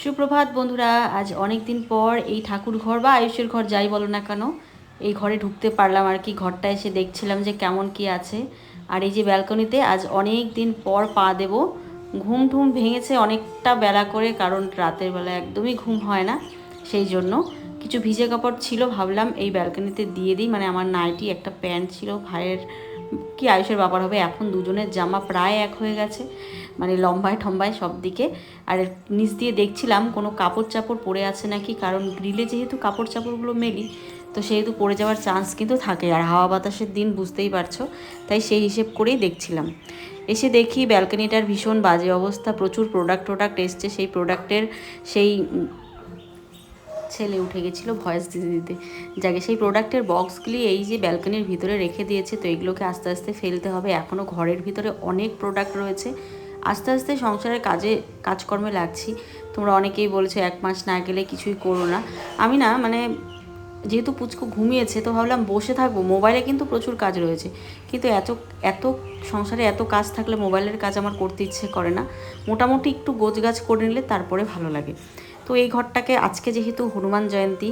সুপ্রভাত বন্ধুরা, আজ অনেক দিন পর এই ঠাকুর ঘর বা আয়ুষের ঘর যাই বলো না কেন, এই ঘরে ঢুকতে পারলাম আর কি। ঘরটা এসে দেখছিলাম যে কেমন কি আছে। আর এই যে ব্যালকনিতে আজ অনেক দিন পর পা দেব। ঘুম ঠুম ভেঙেছে অনেকটা বেলা করে, কারণ রাতের বেলা একদমই ঘুম হয় না, সেই জন্য। কিছু ভিজে কাপড় ছিল, ভাবলাম এই ব্যালকনিতে দিয়ে দিই। মানে আমার নাইটি, একটা প্যান্ট ছিল, ভাইয়ের, কি আয়ুষের ব্যাপার হবে, এখন দুজনের জামা প্রায় এক হয়ে গেছে। মানে লম্বায় ঠম্বায় সব দিকে। আর নিচ দিয়ে দেখছিলাম কোনো কাপড় চাপড় পরে আছে নাকি, কারণ গ্রিলে যেহেতু কাপড় চাপড়গুলো মেলি, তো সেহেতু পড়ে যাওয়ার চান্স কিন্তু থাকে। আর হাওয়া বাতাসের দিন বুঝতেই পারছ, তাই সেই হিসেব করেই দেখছিলাম। এসে দেখি ব্যালকনিটার ভীষণ বাজে অবস্থা, প্রচুর প্রোডাক্ট টোডাক্ট এসছে। সেই প্রোডাক্টের সেই ছেলে উঠে গেছিল ভয়েস দিতে দিতে। যাকে সেই প্রোডাক্টের বক্সগুলি এই যে ব্যালকনির ভিতরে রেখে দিয়েছে, তো এগুলোকে আস্তে আস্তে ফেলতে হবে। এখনও ঘরের ভিতরে অনেক প্রোডাক্ট রয়েছে। আস্তে আস্তে সংসারের কাজে, কাজকর্মে লাগছি। তোমরা অনেকেই বলেছ এক মাস না গেলে কিছুই করো না। আমি না মানে যেহেতু পুচকু ঘুমিয়েছে, তো ভাবলাম বসে থাকব। মোবাইলে কিন্তু প্রচুর কাজ রয়েছে। কিন্তু এত এত সংসারে এত কাজ থাকলে মোবাইলের কাজ আমার করতে ইচ্ছে করে না। মোটামুটি একটু গোছগাছ করে নিলে তারপরে ভালো লাগে। তো এই ঘরটাকে আজকে যেহেতু হনুমান জয়ন্তী,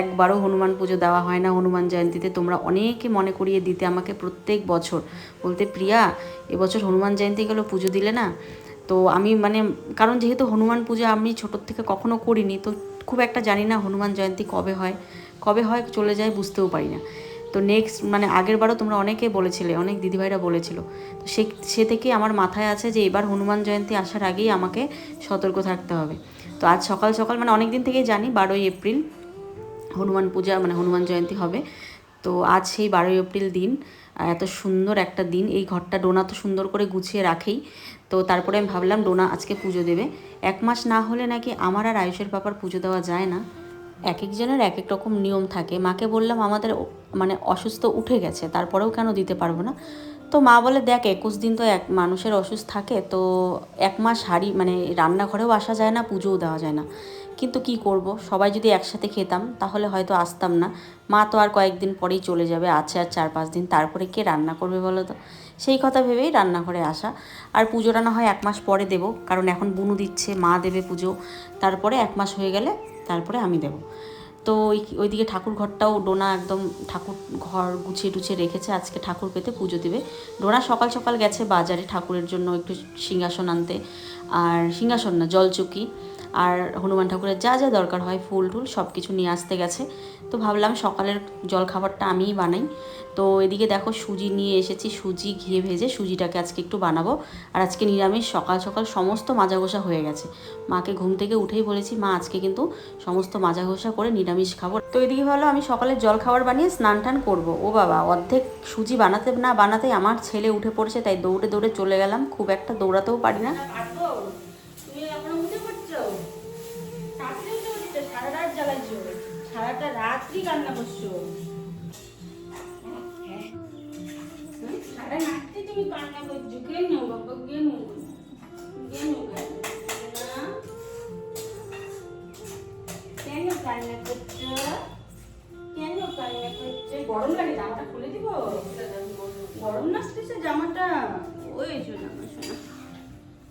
একবারও হনুমান পুজো দেওয়া হয় না হনুমান জয়ন্তীতে, তোমরা অনেকে মনে করিয়ে দিতে আমাকে প্রত্যেক বছর। বলতে, প্রিয়া এবছর হনুমান জয়ন্তী গেলো, পুজো দিলে না? তো আমি মানে কারণ যেহেতু হনুমান পুজো আমি ছোটোর থেকে কখনো করিনি, তো খুব একটা জানি না হনুমান জয়ন্তী কবে হয় কবে হয়, চলে যায়, বুঝতেও পারি না। তো নেক্সট মানে আগের বারও তোমরা অনেকে বলেছিলে, অনেক দিদিভাইরা বলেছিল, তো সে সে থেকে আমার মাথায় আছে যে এবার হনুমান জয়ন্তী আসার আগেই আমাকে সতর্ক থাকতে হবে। তো আজ সকাল সকাল মানে অনেক দিন থেকেই জানি, বারোই এপ্রিল, হনুমান পূজা মানে হনুমান জয়ন্তী হবে। তো আজ সেই বারোই এপ্রিল দিন এত সুন্দর একটা দিন, এই ঘরটা ডোনা তো সুন্দর করে গুছিয়ে রাখেই। তো তারপরে আমি ভাবলাম ডোনা আজকে পুজো দেবে। এক মাস না হলে নাকি আমার আর আয়ুষের পাপার পুজো দেওয়া যায় না। এক একজনের এক এক রকম নিয়ম থাকে। মাকে বললাম, আমাদের মানে অসুস্থ উঠে গেছে, তারপরেও কেন দিতে পারব না? তো মা বলে, দেখ, একুশ দিন তো এক, মানুষের অসুস্থ থাকে, তো এক মাস হাড়ি মানে রান্নাঘরেও আসা যায় না, পুজোও দেওয়া যায় না। কিন্তু কি করব? সবাই যদি একসাথে খেতাম, তাহলে হয়তো আসতাম না। মা তো আর কয়েকদিন পরেই চলে যাবে, আছে আর চার, পাঁচ দিন। তারপরে কে রান্না করবে বলো তো? সেই কথা ভেবেই রান্নাঘরে আসা। আর পুজোটা না হয় এক মাস পরে দেবো, কারণ এখন বুনু দিচ্ছে, মা দেবে পুজো। তারপরে এক মাস হয়ে গেলে তারপরে আমি দেবো। তো ওই ওইদিকে ঠাকুর ঘরটাও ডোনা একদম ঠাকুর ঘর গুছিয়ে টুছিয়ে রেখেছে, আজকে ঠাকুর পেতে পুজো দিবে। ডোনা সকাল সকাল গেছে বাজারে ঠাকুরের জন্য একটু সিংহাসন আনতে। আর সিংহাসন না, জলচুকি। আর হনুমান ঠাকুরের যা যা দরকার হয়, ফুল টুল সব কিছু নিয়ে আসতে গেছে। তো ভাবলাম সকালের জল খাবারটা আমিই বানাই। তো এদিকে দেখো সুজি নিয়ে এসেছি, সুজি ঘিয়ে ভেজে সুজিটাকে আজকে একটু বানাবো। আর আজকে নিরামিষ, সকাল সকাল সমস্ত মাজা ঘষা হয়ে গেছে। মাকে ঘুম থেকে উঠেই বলেছি, মা, আজকে কিন্তু সমস্ত মাজা ঘষা করে নিরামিষ খাব। তো এদিকে ভাবলো আমি সকালে জল খাবার বানিয়ে স্নান টান করব। ও বাবা, অর্ধেক সুজি বানাতে না বানাতে আমার ছেলে উঠে পড়েছে, তাই দৌড়ে দৌড়ে চলে গেলাম। খুব একটা দৌড়াতেও পারি না। রাত্রি কান্না করছ? হ্যাঁ? তুমি কান্না করছ? কেন কেন করছ? কেন গরম জামাটা খুলে দিব? গরম লাগতেছে জামাটা? ওই শোনা শোনা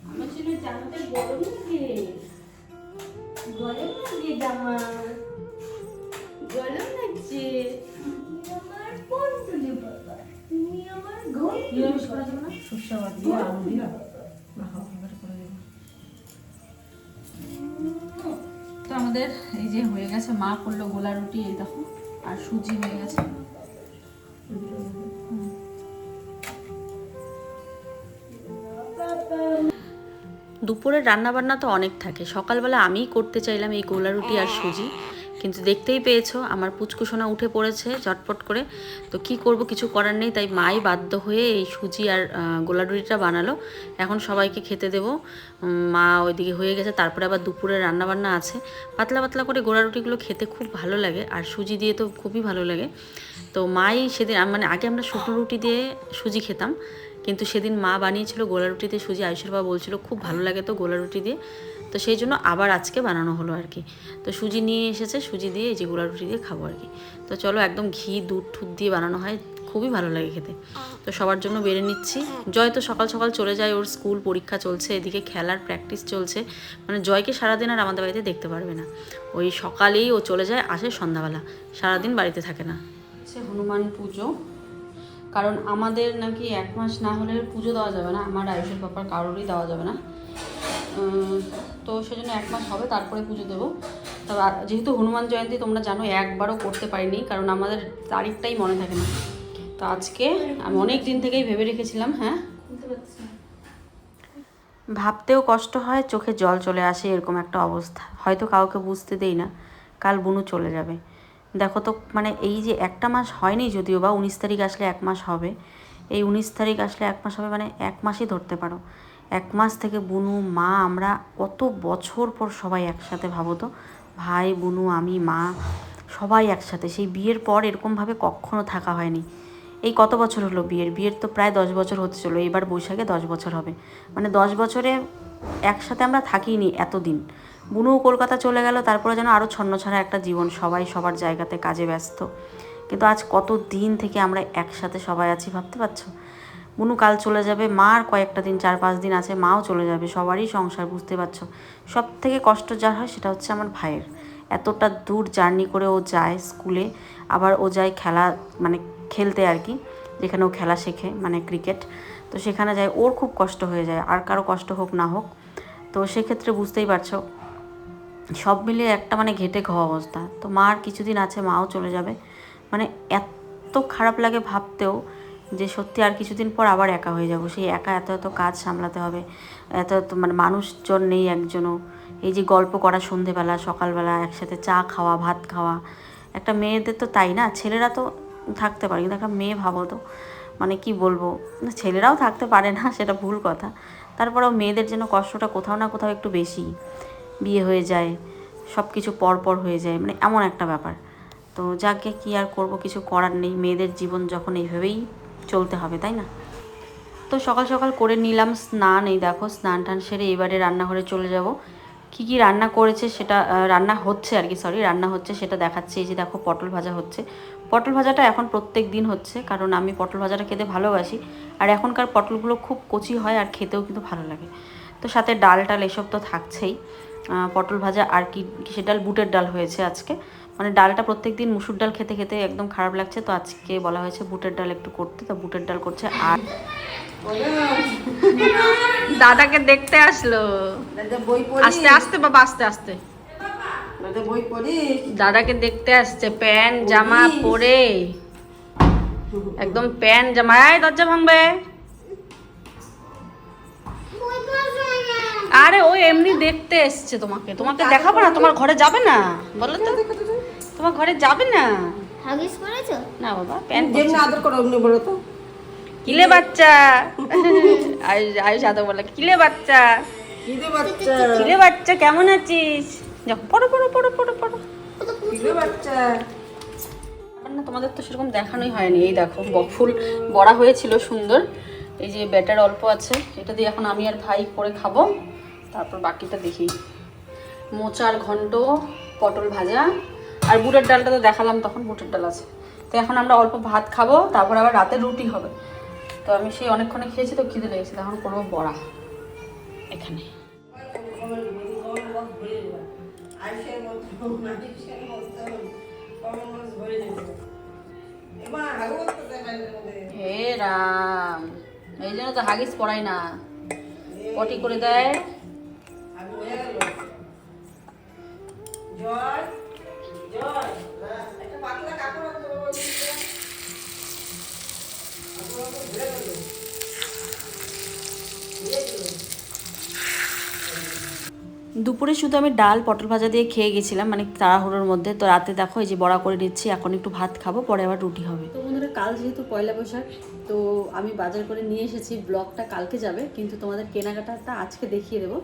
আমার ছিল জামাটা গরম গরম জামা। সর্ষে দিয়ে আলু দিয়ে। মাখা মাখা করে দেবো। তো আমাদের এই যে হয়ে গেছে মা করল গোলা রুটি এই দেখো আর সুজি হয়ে গেছে। দুপুরের রান্নাবান্না তো অনেক থাকে। সকালবেলা আমিই করতে চাইলাম এই গোলা রুটি আর সুজি। কিন্তু দেখতেই পেয়েছ আমার পুচকুসোনা উঠে পড়েছে চটপট করে। তো কি করব কিছু করার নেই তাই মাই বাধ্য হয়ে এই সুজি আর আহ, গোলা রুটিটা বানালো। এখন সবাইকে খেতে দেবো। মা ওইদিকে হয়ে গেছে তারপরে আবার দুপুরে রান্নাবান্না আছে। পাতলা পাতলা করে গোলা রুটিগুলো খেতে খুব ভালো লাগে আর সুজি দিয়ে তো খুবই ভালো লাগে। তো মাই সেদিন মানে আগে আমরা শুকনো রুটি দিয়ে সুজি খেতাম কিন্তু সেদিন মা বানিয়েছিল গোলা রুটিতে সুজি। আয়ুষের বাবা বলছিল খুব ভালো লাগে তো গোলা রুটি দিয়ে। তো সেই জন্য আবার আজকে বানানো হলো আর কি। তো সুজি নিয়ে এসেছে, সুজি দিয়ে এই যে গোলা রুটি দিয়ে খাব আর কি। তো চলো একদম ঘি, দুধ ঠুধ দিয়ে বানানো হয়, খুবই ভালো লাগে খেতে। তো সবার জন্য বেড়ে নিচ্ছি। জয় তো সকাল সকাল চলে যায়, ওর স্কুল পরীক্ষা চলছে, এদিকে খেলার প্র্যাকটিস চলছে। মানে জয়কে সারাদিন আর আমাদের বাড়িতে দেখতে পারবে না। ওই সকালেই ও চলে যায়, আসে সন্ধ্যাবেলা। সারাদিন বাড়িতে থাকে না। হচ্ছে হনুমান পুজো। কারণ আমাদের নাকি এক মাস না হলে পুজো দেওয়া যাবে না। আমার আয়ুষের ব্যাপার কারোরই দেওয়া যাবে না। তো সেজন্য এক মাস হবে তারপরে পুজো দেবো। তবে যেহেতু হনুমান জয়ন্তী তোমরা জানো একবারও করতে পারিনি কারণ আমাদের তারিখটাই মনে থাকে না। তো আজকে আমি অনেক দিন থেকেই ভেবে রেখেছিলাম হ্যাঁ? ভাবতেও কষ্ট হয় চোখে জল চলে আসে এরকম একটা অবস্থা। হয়তো কাউকে বুঝতে দেই না কাল বুনু চলে যাবে। দেখো তো মানে এই যে একটা মাস হয়নি যদিও বা উনিশ তারিখ আসলে এক মাস হবে। এই উনিশ তারিখ আসলে এক মাস হবে মানে এক মাসই ধরতে পারো। এক মাস থেকে বুনু, মা, আমরা কত বছর পর সবাই একসাথে ভাবো তো ভাই, বুনু, আমি, মা, সবাই একসাথে। সেই বিয়ের পর এরকমভাবে কখনো থাকা হয়নি। এই কত বছর হলো বিয়ের? বিয়ের তো প্রায় দশ বছর হতে চলো এবার বৈশাখে দশ বছর হবে। মানে দশ বছরে একসাথে আমরা থাকিনি এতদিন। বুনুও কলকাতা চলে গেল, তারপরে যেন আরও ছন্ন ছাড়া একটা জীবন, সবাই সবার জায়গাতে কাজে ব্যস্ত। কিন্তু আজ কত দিন থেকে আমরা একসাথে সবাই আছি ভাবতে পারছ? বুনু কাল চলে যাবে মা আর কয়েকটা দিন, চার পাঁচ দিন আছে, মাও চলে যাবে, সবারই সংসার, বুঝতে পারছ? সব থেকে কষ্ট যা হয় সেটা হচ্ছে আমার ভাইয়ের। এতটা দূর জার্নি করে ও যায় স্কুলে, আবার ও যায় খেলা মানে খেলতে আর কি, যেখানে ও খেলা শেখে মানে ক্রিকেট। তো সেখানে যায়, ওর খুব কষ্ট হয়ে যায়, আর কারও কষ্ট হোক না হোক। তো সেক্ষেত্রে বুঝতেই পারছ, সব মিলিয়ে একটা মানে ঘেটে খাওয়া অবস্থা। তো মার কিছুদিন আছে, মাও চলে যাবে। মানে এত খারাপ লাগে ভাবতেও যে সত্যি আর কিছুদিন পর আবার একা হয়ে যাব। সেই একা এত এত কাজ সামলাতে হবে, এত এত মানে মানুষজন নেই একজনও। এই যে গল্প করা সন্ধেবেলা, সকালবেলা একসাথে চা খাওয়া, ভাত খাওয়া। একটা মেয়েদের তো তাই না? ছেলেরা তো থাকতে পারে, কিন্তু একটা মেয়ে ভাবো তো মানে কি বলব? ছেলেরাও থাকতে পারে না, সেটা ভুল কথা। তারপরেও মেয়েদের যেন কষ্টটা কোথাও না কোথাও একটু বেশি। বিয়ে হয়ে যায় সব কিছু পরপর হয়ে যায় মানে এমন একটা ব্যাপার। তো যাকে কি আর করব, কিছু করার নেই। মেয়েদের জীবন যখন এইভাবেই চলতে হবে, তাই না? তো সকাল সকাল করে নিলাম স্নান, এই দেখো স্নান টান সেরে এবারে রান্নাঘরে চলে যাব। কি কি রান্না করেছে সেটা রান্না হচ্ছে আর কি সরি রান্না হচ্ছে সেটা দেখাচ্ছে। এই যে দেখো পটল ভাজা হচ্ছে। পটল ভাজাটা এখন প্রত্যেক দিন হচ্ছে, কারণ আমি পটল ভাজাটা খেতে ভালোবাসি। আর এখনকার পটলগুলো খুব কচি হয় আর খেতেও কিন্তু ভালো লাগে। তো সাথে ডাল টাল এসব তো থাকছেই। পটল ভাজা আর কি কিসের ডাল? বুটের ডাল হয়েছে আজকে। মানে ডালটা প্রত্যেক দিন মুসুর ডাল খেতে খেতে একদম খারাপ লাগছে তো আজকে বলা হয়েছে বুটের ডাল একটু করতে তো বুটের ডাল করছে আর দাদাকে দেখতে আসলো। আস্তে আস্তে বাবা আস্তে আস্তে। দাদাকে দেখতে আসছে প্যান্ট জামা পরে। একদম প্যান্ট জামা দরজা ভাঙবে। আরে ও এমনি দেখতে এসছে তোমাকে। তোমাকে দেখাবো না? তোমার ঘরে যাবে না? বলো তো। তোমার ঘরে যাবে না? হাগিস করেছ না বাবা প্যান্ট যেমনি আদর করো অমনি বলো তো। কিলে বাচ্চা? আয়ুষ আয়ুষ আদর বলে। কিলে বাচ্চা? কিলে বাচ্চা? কিলে বাচ্চা? কেমন আছিস? যাও পড়ো পড়ো পড়ো পড়ো পড়ো। কি রে বাচ্চা? না তোমাদের তো সেরকম দেখানোই হয়নি। এই দেখো ফুল বড়া হয়েছিল সুন্দর। এই যে ব্যাটার অল্প আছে এটা দিয়ে এখন আমি আর ভাই করে খাব। তারপর বাকিটা দেখি। মোচার ঘন্ট, পটল ভাজা, আর বুটের ডালটা তো দেখালাম, তখন বুটের ডাল আছে। তো এখন আমরা অল্প ভাত খাব, তারপর আবার রাতে রুটি হবে। তো আমি সেই অনেকক্ষণে খেয়েছি, তো খিদে লেগেছে, তখন করব বড়া। এখানে। রাম, এই জন্য তো হাগিস পড়াই না। পটি করে দেয়। জয় জয়। একটা পাতলা কাপড় আছে বাবা, ওই দিকে। দুপুরে শুধু আমি ডাল পটল ভাজা দিয়ে খেয়ে গেছিলাম মানে তাড়াহুড়োর মধ্যে। তো রাতে দেখো এই যে বড়া করে নিচ্ছি এখন একটু ভাত খাব পরে আবার রুটি হবে। তো বন্ধুরা কাল যেহেতু পয়লা বৈশাখ তো আমি বাজার করে নিয়ে এসেছি ব্লগটা কালকে যাবে কিন্তু তোমাদের কেনাকাটাটা আজকে দেখিয়ে দেবো।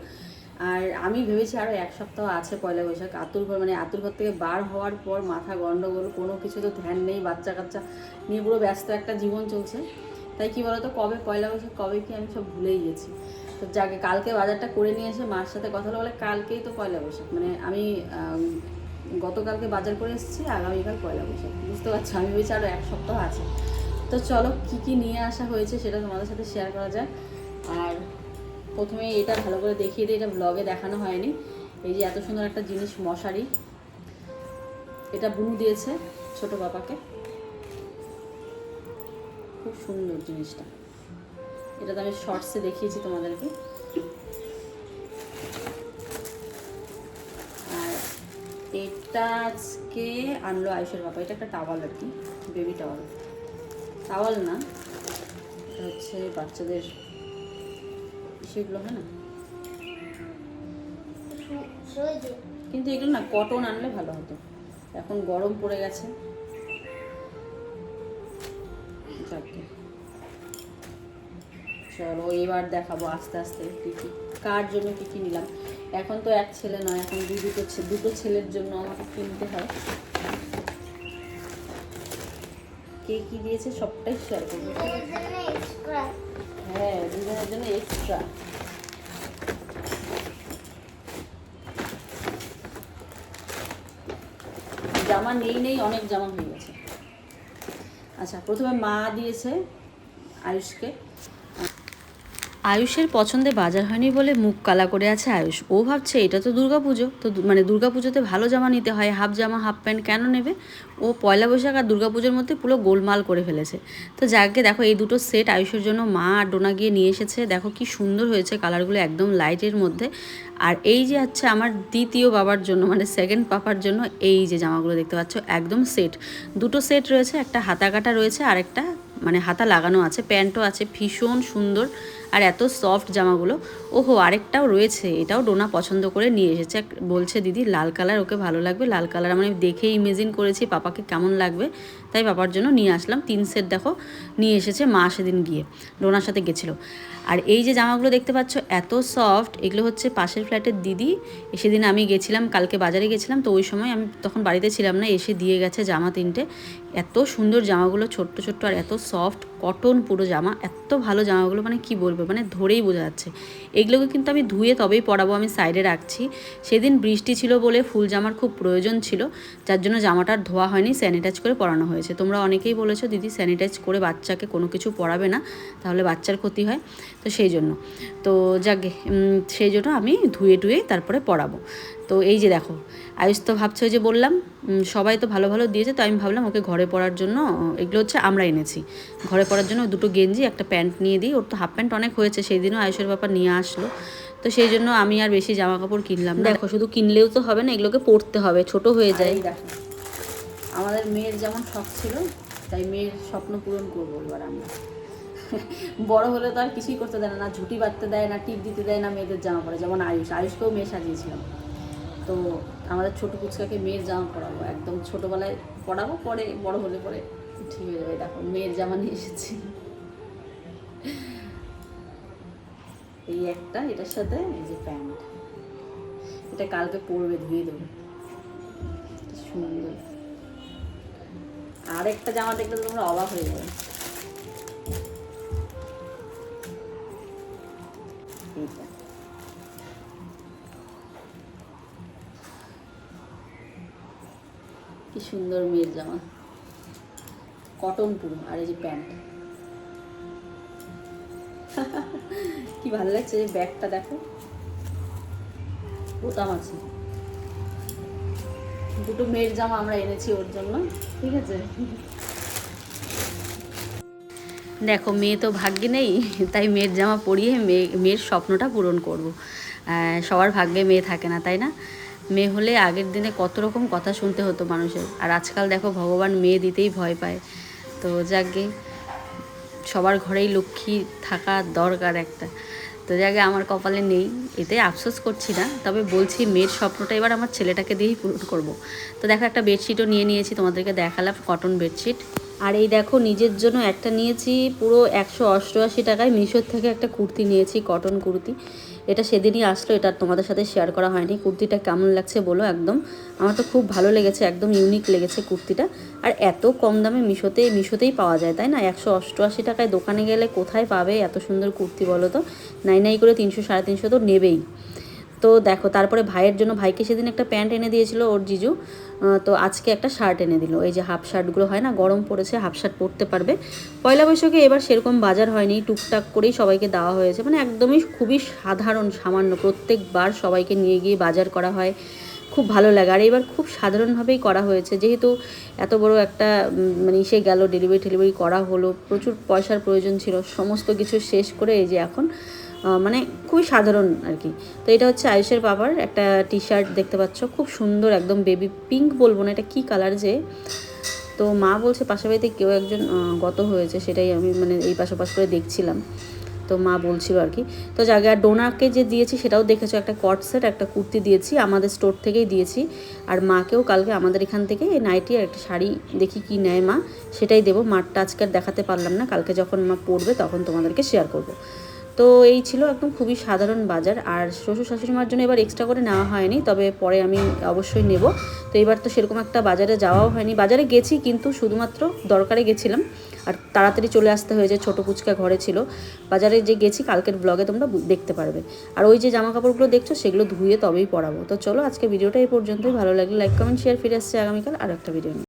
আর আমি ভেবেছি আরও এক সপ্তাহ আছে পয়লা বৈশাখ। আতুর ঘর মানে আতুর ঘর থেকে বার হওয়ার পর মাথা গন্ডগোল, কোনো কিছু তো ধ্যান নেই বাচ্চা কাচ্চা নিয়ে পুরো ব্যস্ত একটা জীবন চলছে। তাই কি বলতো, কবে পয়লা বৈশাখ, কবে কি আমি সব ভুলেই গেছি। তো যাকে, কালকে বাজারটা করে নিয়ে এসে মার সাথে কথা বলে কালকেই তো পয়লা বৈশাখ। মানে আমি গতকালকে বাজার করে এসেছি, আগামীকাল পয়লা বৈশাখ। বুঝতে পারছ, আমি ভেবেছি আরও এক সপ্তাহ আছে। তো চলো, কি কি নিয়ে আসা হয়েছে সেটা তোমাদের সাথে শেয়ার করা যায় আর প্রথমে এটা ভালো করে দেখিয়ে দিই, এটা ব্লগে দেখানো হয়নি। এই যে এত সুন্দর একটা জিনিস, মশারি। এটা বুনু দিয়েছে ছোট বাবাকে। খুব সুন্দর জিনিসটা। এটা তো আমি শর্টসে দেখিয়েছি তোমাদেরকে। আর এটা আজকে আনলো আয়ুষের বাবা। এটা একটা টাওয়াল আর কি বেবি টাওয়াল টাওয়াল না, এটা হচ্ছে বাচ্চাদের সেগুলো হয় না? কিন্তু এগুলো না কটন আনলে ভালো হতো। এখন গরম পড়ে গেছে। চলো এবার দেখাবো আস্তে আস্তে কী কী কার জন্য কী কী নিলাম। এখন তো এক ছেলে নয় এখন দু দুটো ছে- দুটো ছেলের জন্য আমাকে কিনতে হয়। কে কী দিয়েছে সবটাই শেয়ার করব। হ্যাঁ দুজনের জন্য এক্সট্রা জামা নেই নেই, অনেক জামা হয়ে গেছে। আচ্ছা প্রথমে মা দিয়েছে আয়ুষকে। আয়ুষের পছন্দে বাজার হয়নি বলে মুখ কালা করে আছে আয়ুষ। ও ভাবছে, এটা তো দুর্গাপুজো। তো মানে দুর্গাপুজোতে ভালো জামা নিতে হয়। হাফ জামা, হাফ প্যান্ট কেন নেবে? ও পয়লা বৈশাখ আর দুর্গাপুজোর মধ্যে পুরো গোলমাল করে ফেলেছে। তো যাকে দেখো, এই দুটো সেট আয়ুষের জন্য মা আর ডোনা গিয়ে নিয়ে এসেছে। দেখো কি সুন্দর হয়েছে কালারগুলো একদম লাইটের মধ্যে। আর এই যে হচ্ছে আমার দ্বিতীয় বাবার জন্য মানে সেকেন্ড পাপার জন্য, এই যে জামাগুলো দেখতে পাচ্ছ, একদম সেট দুটো সেট রয়েছে, একটা হাতা কাটা রয়েছে আর একটা মানে হাতা লাগানো আছে, প্যান্টও আছে, ভীষণ সুন্দর। আর এত সফট জামাগুলো। ওহো, আরেকটাও রয়েছে, এটাও ডোনা পছন্দ করে নিয়ে এসেছে। বলছে, দিদি, লাল কালার ওকে ভালো লাগবে? লাল কালার মানে দেখে ইমেজিন করেছি, পাপাকে কেমন লাগবে? তাই বাবার জন্য নিয়ে আসলাম। তিন সেট দেখো, নিয়ে এসেছে মা সেদিন গিয়ে ডোনার সাথে গেছিল। আর এই যে জামাগুলো দেখতে পাচ্ছ, এত সফট এগুলো হচ্ছে পাশের ফ্ল্যাটের দিদি। সেদিন আমি গেছিলাম, কালকে বাজারে গেছিলাম, তো ওই সময় আমি তখন বাড়িতে ছিলাম না, এসে দিয়ে গেছে জামা তিনটে। এত সুন্দর জামাগুলো, ছোট্ট ছোট্ট আর এত সফট কটন পুরো জামা, এত ভালো জামাগুলো মানে কি বলব মানে ধরেই বোঝা যাচ্ছে। এগুলোকে কিন্তু আমি ধুয়ে তবেই পরাবো, আমি সাইডে রাখছি। সেদিন বৃষ্টি ছিল বলে ফুল জামার খুব প্রয়োজন ছিল, যার জন্য জামাটার ধোয়া হয়নি স্যানিটাইজ করে পরানো হয়েছে। তোমরা অনেকেই বলেছ দিদি স্যানিটাইজ করে বাচ্চাকে কোনো কিছু পরাবে না তাহলে বাচ্চার ক্ষতি হয়। তো সেই জন্য। তো যাকে সেই জন্য আমি ধুয়ে টুয়ে তারপরে পরাবো তো এই যে দেখো আয়ুষ তো ভাবছে যে বললাম সবাই তো ভালো ভালো দিয়েছে তো আমি ভাবলাম ওকে ঘরে পড়ার জন্য এগুলো হচ্ছে আমরা এনেছি। ঘরে পরার জন্য দুটো গেঞ্জি একটা প্যান্ট নিয়ে দিই ওর তো হাফ প্যান্ট অনেক হয়েছে সেই দিনও আয়ুষের ব্যাপার নিয়ে আসলো। তো সেই জন্য আমি আর বেশি জামা কাপড় কিনলাম দেখো শুধু কিনলেও তো হবে না এগুলোকে পরতে হবে ছোট হয়ে যায়। দেখো। আমাদের মেয়ের যেমন শখ ছিল, তাই মেয়ের স্বপ্ন পূরণ করব এবার আমরা। বড় হলে তো আর কিছুই করতে দেয় না ঝুঁটি বাঁধতে দেয়, না টিপ দিতে দেয়, না মেয়েদের জামা পরে, যেমন আয়ুষ। আয়ুষকেও মেয়ে সাজিয়েছিলাম। তো আমাদের ছোট পুচকাকে মেয়ের জামা পরাবো, একদম ছোটোবেলায় পরাবো, পরে বড় হলে পরে ঠিক হয়ে যাবে। দেখো, মেয়ের জামা নিয়ে এসেছি। এই একটা, এটার সাথে এই যে প্যান্ট। এটা কালকে পরবে, ধুয়ে দেবো। সুন্দর। আরেকটা জামা দেখলে তোমরা অবাক হয়ে যাবে। কি সুন্দর মেয়ের জামা। কটন পুরো আর এই যে প্যান্ট। কি ভালো লাগছে, এই ব্যাগটা দেখো। বোতাম আছে। দুটো মেয়ের জামা আমরা এনেছি ওর জন্য, ঠিক আছে? দেখো, মেয়ে তো ভাগ্যে নেই, তাই মেয়ের জামা পরিয়ে মেয়ে, মেয়ের স্বপ্নটা পূরণ করব। সবার ভাগ্যে মেয়ে থাকে না, তাই না? মেয়ে হলে আগের দিনে কত রকম কথা শুনতে হতো মানুষের। আর আজকাল দেখো, ভগবান মেয়ে দিতেই ভয় পায়। তো যাকে সবার ঘরেই লক্ষ্মী থাকা দরকার একটা। তো জায়গায় আমার কপালে নেই এতে আফসোস করছি না। তবে বলছি মেয়ের স্বপ্নটা এবার আমার ছেলেটাকে দিয়েই পূরণ করব। তো দেখো একটা বেডশিটও নিয়ে নিয়েছি, তোমাদেরকে দেখালাম কটন বেডশিট আর এই দেখো নিজের জন্য একটা নিয়েছি, পুরো একশো অষ্টআশি টাকায় মিশোর থেকে একটা কুর্তি নিয়েছি কটন কুর্তি। এটা সেদিনই আসলো, এটা তোমাদের সাথে শেয়ার করা হয়নি। কুর্তিটা কেমন লাগছে বলো একদম। আমার তো খুব ভালো লেগেছে, একদম ইউনিক লেগেছে কুর্তিটা। আর এত কম দামে মিশোতে, মিশোতেই পাওয়া যায়, তাই না? একশো অষ্টআশি টাকায় দোকানে গেলে কোথায় পাবে এত সুন্দর কুর্তি বলো তো? নাই নাই করে তিনশো, সাড়ে তিনশো তো নেবেই। তো দেখো, তারপরে ভাইয়ের জন্য ভাইকে সেদিন একটা প্যান্ট এনে দিয়েছিল ওর জিজু। তো আজকে একটা শার্ট এনে দিল। এই যে হাফ শার্টগুলো হয় না, গরম পড়েছে, হাফ শার্ট পরতে পারবে। পয়লা বৈশাখে এবার সেরকম বাজার হয়নি, টুকটাক করেই সবাইকে দেওয়া হয়েছে। মানে একদমই খুবই সাধারণ, সামান্য প্রত্যেকবার সবাইকে নিয়ে গিয়ে বাজার করা হয়, খুব ভালো লাগে। আর এবার খুব সাধারণভাবেই করা হয়েছে। যেহেতু এত বড় একটা মানে ইসে গেল ডেলিভারি টেলিভারি করা হলো, প্রচুর পয়সার প্রয়োজন ছিল, সমস্ত কিছু শেষ করে এই যে এখন মানে খুবই সাধারণ আর কি। তো এটা হচ্ছে আয়ুষের বাবার একটা টি শার্ট দেখতে পাচ্ছ। খুব সুন্দর, একদম বেবি পিঙ্ক বলব না, এটা কী কালার যে? তো মা বলছে পাশাপাশিতে কেউ একজন গত হয়েছে, সেটাই আমি মানে এই পাশাপাশি করে দেখছিলাম। তো মা বলছিল আর কি। তো জায়গা ডোনাকে যে দিয়েছি, সেটাও দেখেছ, একটা কট সেট একটা কুর্তি দিয়েছি, আমাদের স্টোর থেকেই দিয়েছি। আর মাকেও কালকে আমাদের এখান থেকে এই নাইটি আর একটা শাড়ি দেখি কি নেয় মা, সেটাই দেবো। মারটা আজকে আর দেখাতে পারলাম না, কালকে যখন মা পড়বে তখন তোমাদেরকে শেয়ার করব। তো এই ছিল একদম খুবই সাধারণ বাজার। আর শ্বশুর শাশুড়ি মার জন্য এবার এক্সট্রা করে নেওয়া হয়নি, তবে পরে আমি অবশ্যই নেব। তো এবার তো সেরকম একটা বাজারে যাওয়াও হয়নি। বাজারে গেছি কিন্তু শুধুমাত্র দরকারে গেছিলাম। আর তাড়াতাড়ি চলে আসতে হয়েছে, ছোটো কুচকা ঘরে ছিল। বাজারে যে গেছি, কালকের ব্লগে তোমরা দেখতে পারবে। আর ওই যে জামা কাপড়গুলো দেখছ, সেগুলো ধুয়ে তবেই পরাবো। তো চলো আজকে ভিডিওটা এই পর্যন্তই। ভালো লাগলে লাইক কমেন্ট শেয়ার ফিরে আসছে আগামীকাল আর একটা ভিডিও